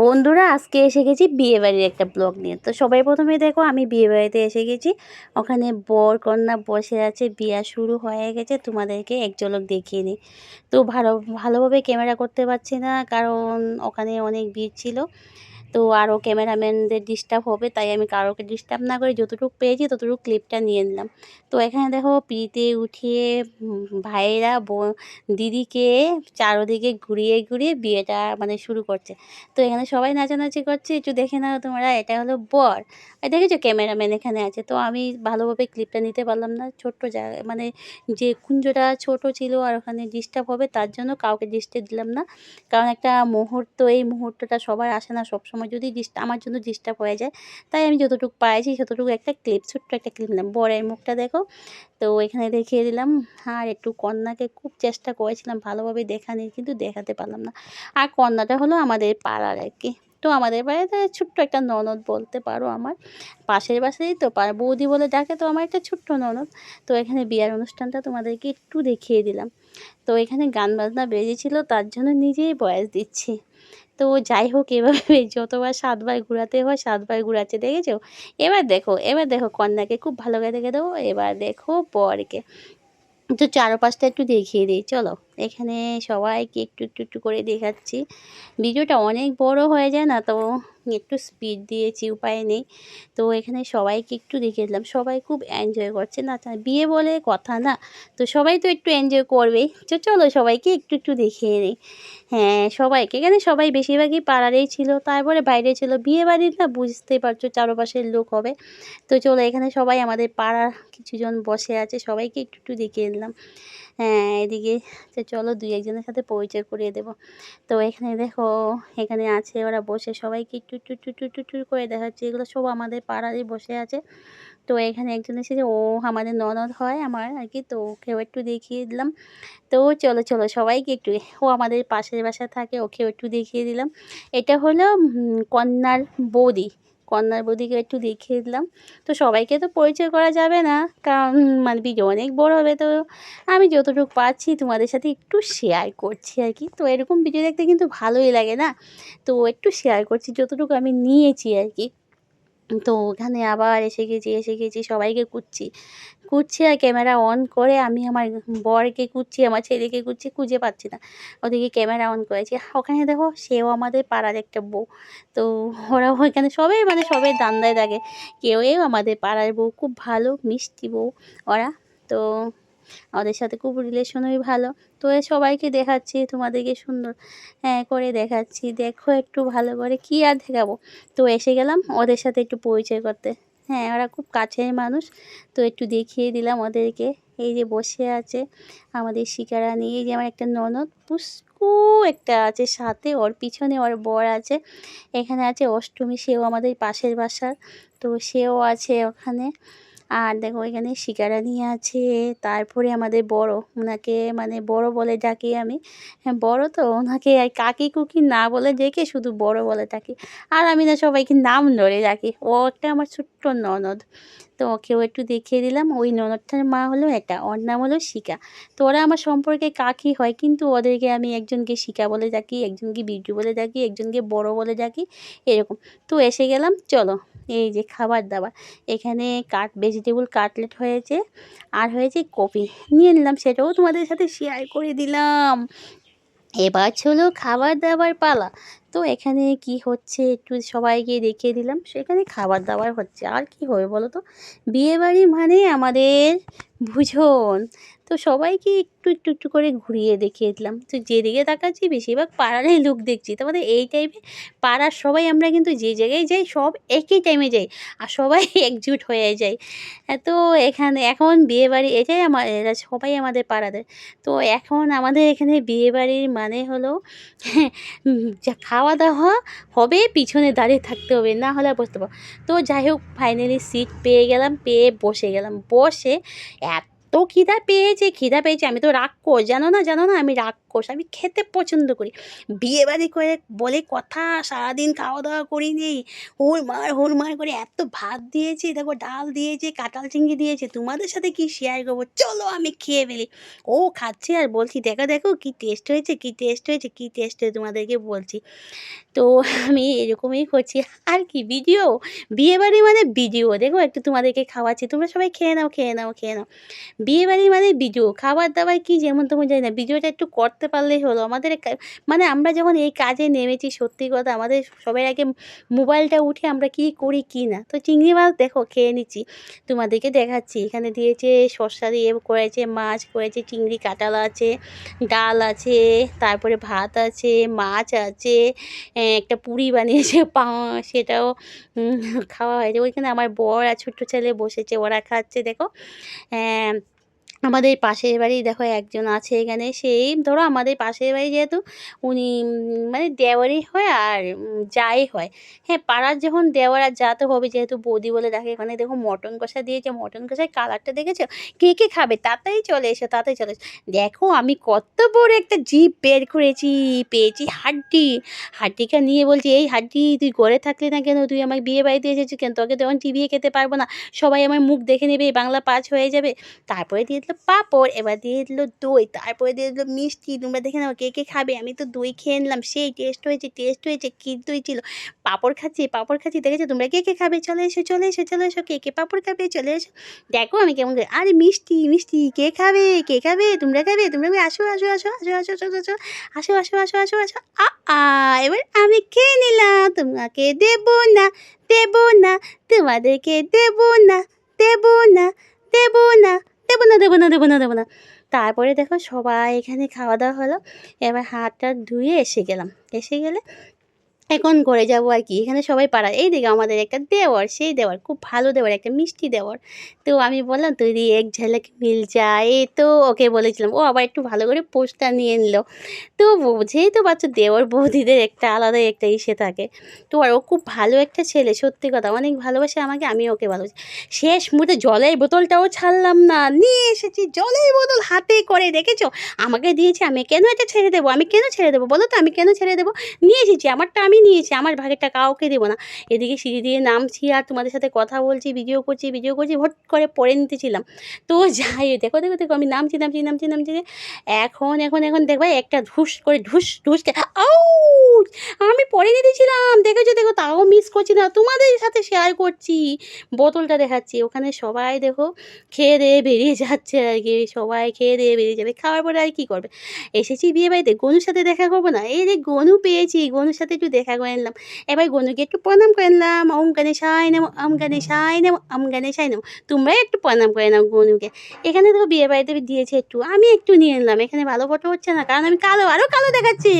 বন্ধুরা, আজকে এসে গেছি বিয়েবাড়ির একটা ব্লগ নিয়ে। তো সবাই প্রথমে দেখো, আমি বিয়েবাড়িতে এসে গেছি। ওখানে বর কন্যা বসে আছে, বিয়া শুরু হয়ে গেছে। তোমাদেরকে এক ঝলক দেখিয়ে নিই তো ভালো, ভালোভাবে ক্যামেরা করতে পারছি না, কারণ ওখানে অনেক ভিড় ছিল। তো আরও ক্যামেরাম্যানদের ডিস্টার্ব হবে, তাই আমি কারোকে ডিস্টার্ব না করে যতটুকু পেয়েছি ততটুকু ক্লিপটা নিয়ে নিলাম। তো এখানে দেখো পিড়িতে উঠিয়ে ভাইয়েরা দিদিকে চারোদিকে ঘুরিয়ে ঘুরিয়ে বিয়েটা মানে শুরু করছে। তো এখানে সবাই নাচানাচি করছে, একটু দেখে নাও তোমরা, এটা হলো বর। দেখেছ ক্যামেরাম্যান এখানে আছে, তো আমি ভালোভাবে ক্লিপটা নিতে পারলাম না, ছোট্ট জায়গায় মানে যে কুঞ্জটা ছোট ছিল আর ওখানে ডিস্টার্ব হবে, তার জন্য কাউকে ডিস্টার্ব দিলাম না। কারণ একটা মুহূর্ত, এই মুহূর্তটা সবার আসে না সবসময়। যদি ডিস্টার্ব আমার জন্য ডিস্টার্ব হয়ে যায়, তাই আমি যতটুকু পাইছি ততটুকু একটা ক্লিপ, ছোট্ট একটা ক্লিপ নিলাম। বরের মুখটা দেখো। তো এখানে দেখিয়ে দিলাম, আর একটু কন্যাকে খুব চেষ্টা করেছিলাম ভালোভাবে দেখানোর কিন্তু দেখাতে পারলাম না। আর কন্যাটা হলো আমাদের পাড়ার আর কি। তো আমাদের বাড়িতে ছোট্ট একটা ননদ বলতে পারো আমার। পাশের বাসাতেই তো পাড়া বৌদি বলে ডাকে তো আমার একটা ছোট্ট ননদ। তো এখানে বিয়ার অনুষ্ঠানটা তোমাদেরকে একটু দেখিয়ে দিলাম। তো এখানে গান বাজনা বেজেছিল, তার জন্য নিজেই বয়স দিচ্ছি। তো যাই হোক, এভাবে যতবার সাতবার ঘুরাতে হয়, সাতবার ঘুরাচ্ছে, দেখেছ? এবার দেখো এবার দেখো কন্যাকে খুব ভালো করে দেখে দেবো, এবার দেখো বরকে। তো চারপাশটা একটু দেখিয়ে দিই, চলো। এখানে সবাইকে একটু একটু একটু করে দেখাচ্ছি। ভিডিওটা অনেক বড় হয়ে যায় না, তো একটু স্পিড দিয়েছি, উপায় নেই। তো এখানে সবাইকে একটু দেখে দিলাম। সবাই খুব এনজয় করছে। না বিয়ে বলে কথা না, তো সবাই তো একটু এনজয় করবেই তো চলো সবাইকে একটু একটু দেখিয়ে নিই। হ্যাঁ সবাইকে। এখানে সবাই বেশিরভাগই পাড়ারেই ছিল, তারপরে বাইরে ছিল। বিয়ে বাড়ির না বুঝতে পারছ, চারপাশের লোক হবে। তো চলো এখানে সবাই আমাদের পাড়ার কিছুজন বসে আছে, সবাইকে একটু একটু দেখিয়ে হ্যাঁ এদিকে তো চলো দুই একজনের সাথে পরিচয় করিয়ে দেবো। তো এখানে দেখো, এখানে আছে ওরা বসে সবাইকে একটু একটু একটু একটু একটু একটু করে দেখাচ্ছে। এগুলো সব আমাদের পাড়ারই বসে আছে। তো এখানে একজন এসেছে, ও আমাদের ননদ হয় আমার আর কি, তো ওকেও একটু দেখিয়ে দিলাম। তো চলো চলো সবাইকে একটু, ও আমাদের পাশের বাসায় থাকে, ওকেও একটু দেখিয়ে দিলাম। এটা হলো কন্যার বৌদি। কন্যার বৌদিকে একটু দেখিয়ে দিলাম। তো সবাইকে তো পরিচয় করা যাবে না, কারণ মানে বিজয় অনেক বড় হবে। তো আমি যতটুকু পাচ্ছি তোমাদের সাথে একটু শেয়ার করছি আর কি। তো এরকম ভিডিও দেখতে কিন্তু ভালোই লাগে না। তো একটু শেয়ার করছি, যতটুকু আমি নিয়েছি আর কি। তো ওখানে আবার এসে গেছি এসে গেছি, সবাইকে কুচ্ছি কুচ্ছি আর ক্যামেরা অন করে আমি আমার বরকে কুচ্ছি আমার ছেলেকে কুচ্ছি খুঁজে পাচ্ছি না। ওদিকে ক্যামেরা অন করেছি। ওখানে দেখো, সেও আমাদের পাড়ার একটা বউ। তো ওরা ওইখানে সবাই মানে সবাই দান্দায় থাকে। কেউ আমাদের পাড়ার বউ, খুব ভালো, মিষ্টি বউ। ওরা, তো ওদের সাথে খুব রিলেশনই ভালো। তো সবাইকে দেখাচ্ছি, তোমাদেরকে সুন্দর হ্যাঁ করে দেখাচ্ছি। দেখো একটু ভালো করে, কি আর দেখাবো? তো এসে গেলাম ওদের সাথে একটু পরিচয় করতে। হ্যাঁ ওরা খুব কাছের মানুষ। তো একটু দেখিয়ে দিলাম ওদেরকে। এই যে বসে আছে আমাদের শিকারানি। এই যে আমার একটা ননদ, পুষ্কু একটা আছে সাথে। ওর পিছনে ওর বর আছে। এখানে আছে অষ্টমী, সেও আমাদের পাশের বাসার। তো সেও আছে ওখানে। আর দেখো এখানে শিকারা নিয়ে আছে, তারপরে আমাদের বড় ওনাকে মানে বড় বলে ডাকি আমি। হ্যাঁ বড় তো ওনাকে আর কাকি কুকি না বলে ডেকে শুধু বড় বলে ডাকি। আর আমি না সবাইকে নাম ধরে ডাকি। ও একটা আমার ছোট্ট ননদ। তো ওকেও একটু দেখিয়ে দিলাম। ওই ননদটার মা হলো এটা, ওর নাম হলো শিকা। তো ওরা আমার সম্পর্কে কাকি হয়, কিন্তু ওদেরকে আমি একজনকে শিকা বলে ডাকি, একজনকে বিরজু বলে ডাকি, একজনকে বড় বলে ডাকি, এরকম। তো এসে গেলাম, চলো, এই যে খাবার দাবার। এখানে কাট ভেজিটেবল কাটলেট হয়েছে, আর হয়েছে কপি। নিয়ে নিলাম, সেটাও তোমাদের সাথে শেয়ার করে দিলাম। এবার ছিল খাবার দাবার পালা। তো এখানে কি হচ্ছে একটু সবাইকে দেখিয়ে দিলাম। সেখানে খাবার দাবার হচ্ছে। আর কি হবে বলো তো? বিয়েবাড়ি মানে আমাদের ভোজন। তো সবাইকে একটু একটু একটু করে ঘুরিয়ে দেখিয়ে দিলাম। তো যেদিকে তাকাচ্ছি বেশিরভাগ পাড়ারই লোক দেখছি। তোমাদের এই টাইমে পাড়ার সবাই আমরা কিন্তু যে জায়গায় যাই সব একই টাইমে যাই আর সবাই একজুট হয়ে যায় তো এখানে এখন বিয়েবাড়ি এটাই আমার সবাই আমাদের পাড়াদের। তো এখন আমাদের এখানে বিয়েবাড়ির মানে হলো যা খাওয়া দাওয়া হবে পিছনে দাঁড়িয়ে থাকতে হবে, না হলে বসতে পারব তো যাই হোক ফাইনালি সিট পেয়ে গেলাম, পেয়ে বসে গেলাম। বসে এত এত খিদা পেয়েছে খিদা পেয়েছে, আমি তো রাক্ষস, জানো না জানো না, আমি রাক্ষস, আমি খেতে পছন্দ করি। বিয়ে বাড়ি করে বলে কথা, সারাদিন খাওয়া দাওয়া করি নেই হুড়মার হুড়মার করে এত ভাত দিয়েছে, দেখো ডাল দিয়েছে, কাঁঠাল চিংড়ি দিয়েছে, তোমাদের সাথে কি শেয়ার করব? চলো আমি খেয়ে ফেলি। ও খাচ্ছে আর বলছি, দেখো দেখো কি টেস্ট হয়েছে, কি টেস্ট হয়েছে, কি টেস্ট হয়েছে? তোমাদেরকে বলছি। তো আমি এরকমই করছি। আর কি ভিডিও বিয়েবাড়ি মানে ভিডিও দেখো একটু তোমাদেরকে খাওয়াচ্ছি। তোমরা সবাই খেয়ে নাও খেয়ে নাও খেয়ে নাও। বিয়েবাড়ি মানে ভিডিও খাবার দাবার কি যেমন তেমন জানি না। ভিডিওটা একটু করতে পারলেই হলো। আমাদের মানে আমরা যখন এই কাজে নেমেছি, সত্যি কথা আমাদের সবার আগে মোবাইলটা উঠে আমরা কি করি, কি না। তো চিংড়ি মাছ দেখো, খেয়ে নিচ্ছি। তোমাদেরকে দেখাচ্ছি। এখানে দিয়েছে শসা দিয়ে করেছে মাছ, করেছে চিংড়ি কাঁটাল আছে, ডাল আছে, তারপরে ভাত আছে, মাছ আছে একটা পুরি বানিয়েছে, পা, সেটাও খাওয়া হয়েছে। ওইখানে আমার বর আর ছোট্ট ছেলে বসেছে, ওরা খাচ্ছে, দেখো। আমাদের পাশের বাড়ি দেখো একজন আছে এখানে, সেই ধরো আমাদের পাশের বাড়ি যেহেতু উনি মানে দেওয়ারই হয় আর যাই হয়। হ্যাঁ পাড়ার যখন দেওয়ার আর যা তো হবে, যেহেতু বৌদি বলে ডাকে এখানে দেখো মটন কষা দিয়েছে, মটন কষার কালারটা দেখেছ? কে কে খাবে? তাড়াতাড়ি চলে এসো তাড়াতাড়ি চলে এসো। দেখো আমি কত বড় একটা জিপ বের করেছি, পেয়েছি হাড্ডি। হাড্ডিটা নিয়ে বলছি, এই হাড্ডি, তুই ঘরে থাকলি না কেন? তুই আমার বিয়ে বাড়িতে এসেছিস কেন? তোকে তখন চিবিয়ে খেতে পারব না। সবাই আমার মুখ দেখে নেবে বাংলা পাঁচ হয়ে যাবে। তারপরে দিয়ে দিল পাঁপড়, এবার দিয়ে দিল দই, তারপরে দিয়ে দিল মিষ্টি, তোমরা দেখে নাও কে কে খাবে। আমি তো দই খেয়ে নিলাম, সেই টেস্ট হয়েছে টেস্ট হয়েছে, কী দই ছিল? পাঁপড় খাচ্ছি পাঁপড় খাচ্ছি, দেখেছ তোমরা কে কে খাবে? চলে এসো চলে এসো চলে এসো, কে কে পাঁপড় খাবে? চলে এসো। দেখো আমি কেমন করি, আরে মিষ্টি মিষ্টি, কে খাবে? কে খাবে? তোমরা খাবে? তোমরা আসো আসো আসো আসো আসো আসো আসো আসো আসো আসো আসো আসো আ, এবার আমি খেয়ে নিলাম। তোমাকে দেবো না দেবো না, তোমাদেরকে দেবো না দেবো না দেবো না। দেবো না দেবো না দেবো না দেবো না। তারপরে দেখো সবাই এখানে খাওয়া দাওয়া হলো। এবার হাত টাত ধুয়ে এসে গেলাম। এসে গেলে এখন ঘরে যাব আর কি। এখানে সবাই পাড়া এই দিকে আমাদের একটা দেওয়ার, সেই দেওয়ার, খুব ভালো দেওয়ার, একটা মিষ্টি দেওয়ার। তো আমি বললাম, তুই দিয়ে এক ঝলক মিল যায় তো ওকে বলেছিলাম। ও আবার একটু ভালো করে পোস্টটা নিয়ে নিলো। তো বুঝেই তো বাচ্চা দেওয়ার বৌদিদের একটা আলাদাই একটা ইসে থাকে, তো আর ও খুব ভালো একটা ছেলে, সত্যি কথা। অনেক ভালোবাসে আমাকে আমি ওকে ভালোবাসি। শেষ মুহূর্তে জলের বোতলটাও ছাড়লাম না। নিয়ে এসেছি জলের বোতল হাতে করে, দেখেছ? আমাকে দিয়েছে, আমি কেন এটা ছেড়ে দেবো? আমি কেন ছেড়ে দেবো? বলো তো, আমি কেন ছেড়ে দেবো? নিয়ে এসেছি। আমারটা আমি নিয়েছি, আমার ভাগেরটা কাউকে দেবো না। এদিকে সিঁড়ি দিয়ে নামছি আর তোমাদের সাথে কথা বলছি ভিডিও করছি ভিডিও করছি হট করে পড়ে নিতেছিলাম। তো যাই দেখো দেখো দেখো, আমি নামছি নামছি নামছি নামছি এখন এখন এখন, দেখবে একটা ধুস করে, ধুস, ধুসকে ঢুস আউট আমি পরে নিতেছিলাম দেখেছ? দেখো, তাও মিস করছি না। তোমাদের সাথে শেয়ার করছি। বোতলটা দেখাচ্ছি। ওখানে সবাই দেখো, খেয়ে দিয়ে বেরিয়ে যাচ্ছে আর কি। সবাই খেয়ে দিয়ে বেরিয়ে যাবে। খাওয়ার পরে আর কী করবে? এসেছি বিয়ে বাড়িতে। গনুর সাথে দেখা করব না। এই যে গনু পেয়েছি। গনুর সাথে একটু দেখা করে নিলাম। এবার গনুকে একটু প্রণাম করে নিলাম। ওম গণেশায় নেব আম গণেশায় নেব আম গণেশায় নেব তোমরাই একটু প্রণাম করে নাও গনুকে। এখানে তো বিয়ে বাড়িতে দিয়েছে একটু। আমি একটু নিয়ে নিলাম। এখানে ভালো ফটো হচ্ছে না। কারণ আমি কালো আরও কালো দেখাচ্ছি।